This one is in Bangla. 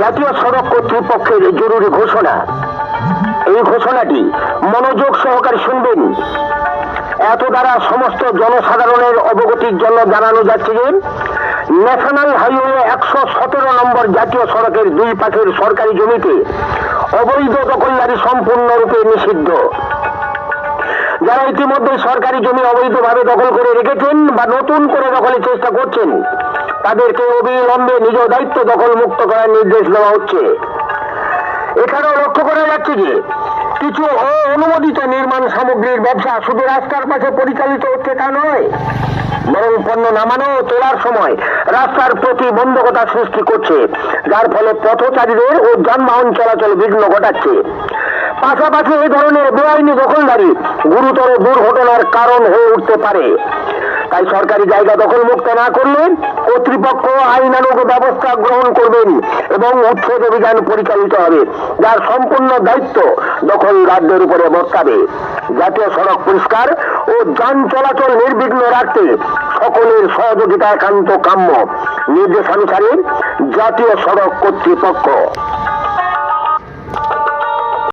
জাতীয় সড়ক কর্তৃপক্ষের জরুরি ঘোষণা। এই ঘোষণাটি মনোযোগ সহকারে শুনবেন। এত দ্বারা সমস্ত জনসাধারণের অবগতির জন্য জানানো যাচ্ছে যে, ন্যাশনাল হাইওয়ে একশো সতেরো নম্বর জাতীয় সড়কের দুই পাশের সরকারি জমিতে অবৈধ দখলদারি সম্পূর্ণরূপে নিষিদ্ধ। যারা ইতিমধ্যে সরকারি জমি অবৈধভাবে দখল করে রেখেছেন বা নতুন করে দখলের চেষ্টা করছেন তাদেরকে অবিলম্বে নিজ দায়িত্ব দখল মুক্ত করার নির্দেশ দেওয়া হচ্ছে। এখানেও লক্ষ্য করা যাচ্ছে যে, কিছু অনুমোদিত নির্মাণ সামগ্রীর ব্যবসা শুধু রাস্তার পাশে পরিচালিত হচ্ছে তা নয়, বরং পণ্য নামানো ও তোলার সময় রাস্তার প্রতিবন্ধকতা সৃষ্টি করছে, যার ফলে পথচারীদের ও যানবাহন চলাচল বিঘ্ন ঘটাচ্ছে। পাশাপাশি এই ধরনের বেআইনি দখলদারি গুরুতর দুর্ঘটনার কারণ হয়ে উঠতে পারে। তাই সরকারি জায়গা দখল মুক্ত না করলে কর্তৃপক্ষ আইনানুগ ব্যবস্থা গ্রহণ করবেন এবং উচ্ছেদ অভিযান পরিচালিত হবে, যার সম্পূর্ণ দায়িত্ব দখল রাজ্যের উপরে বর্তাবে। জাতীয় সড়ক পরিষ্কার ও যান চলাচল নির্বিঘ্ন রাখতে সকলের সহযোগিতা একান্ত কাম্য। নির্দেশানুসারে জাতীয় সড়ক কর্তৃপক্ষ